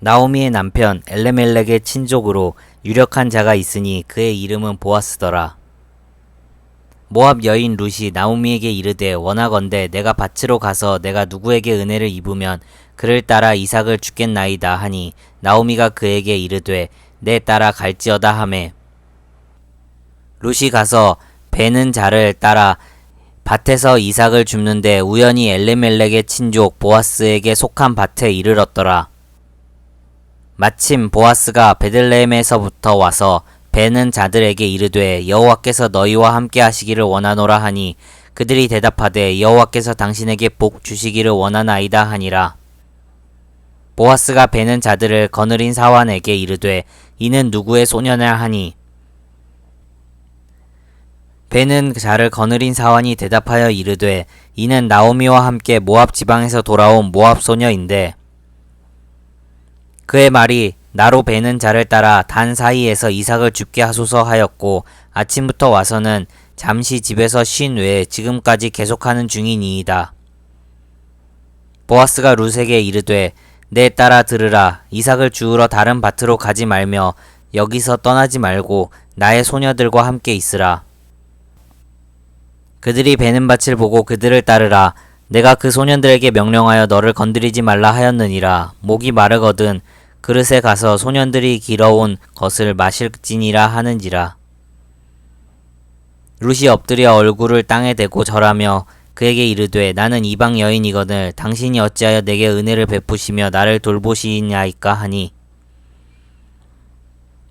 나오미의 남편 엘레멜렉의 친족으로 유력한 자가 있으니 그의 이름은 보아스더라. 모압 여인 룻이 나오미에게 이르되 원하건대 내가 밭으로 가서 내가 누구에게 은혜를 입으면 그를 따라 이삭을 주겠나이다 하니 나오미가 그에게 이르되 내 따라 갈지어다 하매 룻이 가서 배는 자를 따라 밭에서 이삭을 줍는데 우연히 엘레멜렉의 친족 보아스에게 속한 밭에 이르렀더라. 마침 보아스가 베들레헴에서부터 와서 배는 자들에게 이르되 여호와께서 너희와 함께 하시기를 원하노라 하니 그들이 대답하되 여호와께서 당신에게 복 주시기를 원하나이다 하니라. 보아스가 배는 자들을 거느린 사환에게 이르되 이는 누구의 소녀냐 하니 배는 자를 거느린 사환이 대답하여 이르되 이는 나오미와 함께 모압 지방에서 돌아온 모압 소녀인데 그의 말이 나로 배는 자를 따라 단 사이에서 이삭을 죽게 하소서 하였고 아침부터 와서는 잠시 집에서 쉰 외에 지금까지 계속하는 중이니이다. 보아스가 룻에게 이르되 내 따라 들으라 이삭을 주우러 다른 밭으로 가지 말며 여기서 떠나지 말고 나의 소녀들과 함께 있으라. 그들이 베는 밭을 보고 그들을 따르라. 내가 그 소년들에게 명령하여 너를 건드리지 말라 하였느니라. 목이 마르거든 그릇에 가서 소년들이 길어온 것을 마실지니라 하는지라. 룻이 엎드려 얼굴을 땅에 대고 절하며 그에게 이르되 나는 이방 여인이거늘 당신이 어찌하여 내게 은혜를 베푸시며 나를 돌보시냐이까 하니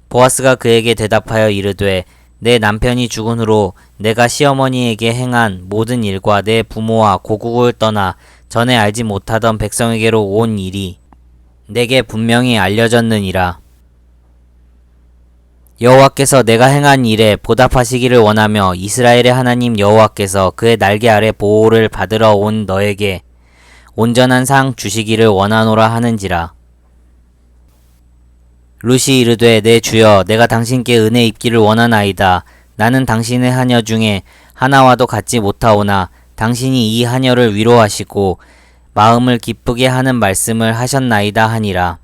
보아스가 그에게 대답하여 이르되 내 남편이 죽은 후로 내가 시어머니에게 행한 모든 일과 내 부모와 고국을 떠나 전에 알지 못하던 백성에게로 온 일이 내게 분명히 알려졌느니라. 여호와께서 내가 행한 일에 보답하시기를 원하며 이스라엘의 하나님 여호와께서 그의 날개 아래 보호를 받으러 온 너에게 온전한 상 주시기를 원하노라 하는지라. 루시 이르되 내 주여 내가 당신께 은혜 입기를 원하나이다. 나는 당신의 하녀 중에 하나와도 같지 못하오나 당신이 이 하녀를 위로하시고 마음을 기쁘게 하는 말씀을 하셨나이다 하니라.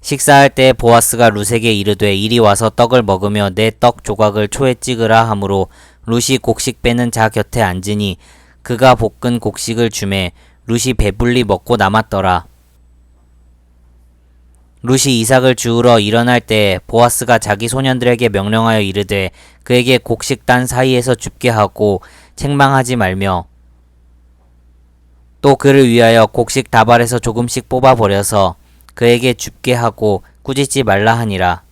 식사할 때 보아스가 룻에게 이르되 이리 와서 떡을 먹으며 내 떡 조각을 초에 찍으라 하므로 룻이 곡식 빼는 자 곁에 앉으니 그가 볶은 곡식을 주매 룻이 배불리 먹고 남았더라. 룻이 이삭을 주우러 일어날 때 보아스가 자기 소년들에게 명령하여 이르되 그에게 곡식 단 사이에서 줍게 하고 책망하지 말며 또 그를 위하여 곡식 다발에서 조금씩 뽑아 버려서 그에게 줍게 하고 꾸짖지 말라 하니라.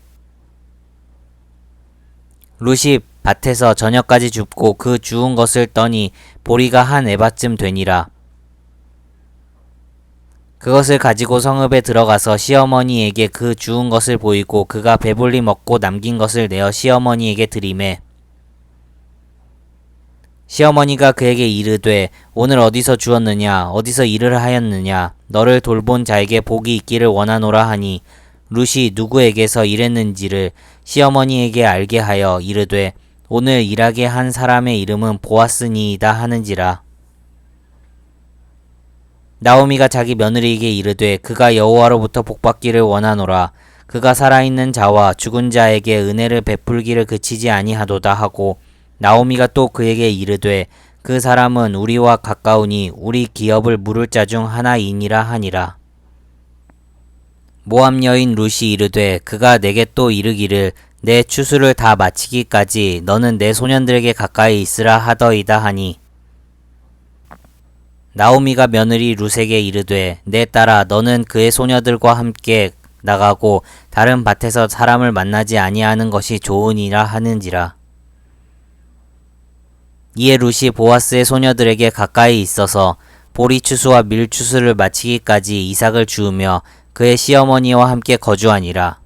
룻이 밭에서 저녁까지 줍고 그 주운 것을 떠니 보리가 한 에바쯤 되니라. 그것을 가지고 성읍에 들어가서 시어머니에게 그 주운 것을 보이고 그가 배불리 먹고 남긴 것을 내어 시어머니에게 드리매 시어머니가 그에게 이르되 오늘 어디서 주었느냐? 어디서 일을 하였느냐? 너를 돌본 자에게 복이 있기를 원하노라 하니 룻이 누구에게서 일했는지를 시어머니에게 알게 하여 이르되 오늘 일하게 한 사람의 이름은 보아스니이다 하는지라. 나오미가 자기 며느리에게 이르되 그가 여호와로부터 복받기를 원하노라. 그가 살아있는 자와 죽은 자에게 은혜를 베풀기를 그치지 아니하도다 하고 나오미가 또 그에게 이르되 그 사람은 우리와 가까우니 우리 기업을 물을 자 중 하나이니라 하니라. 모함 여인 룻이 이르되 그가 내게 또 이르기를 내 추수를 다 마치기까지 너는 내 소년들에게 가까이 있으라 하더이다 하니 나오미가 며느리 룻에게 이르되 내 딸아 너는 그의 소녀들과 함께 나가고 다른 밭에서 사람을 만나지 아니하는 것이 좋으니라 하는지라 이에 룻이 보아스의 소녀들에게 가까이 있어서 보리 추수와 밀 추수를 마치기까지 이삭을 주우며 그의 시어머니와 함께 거주하니라.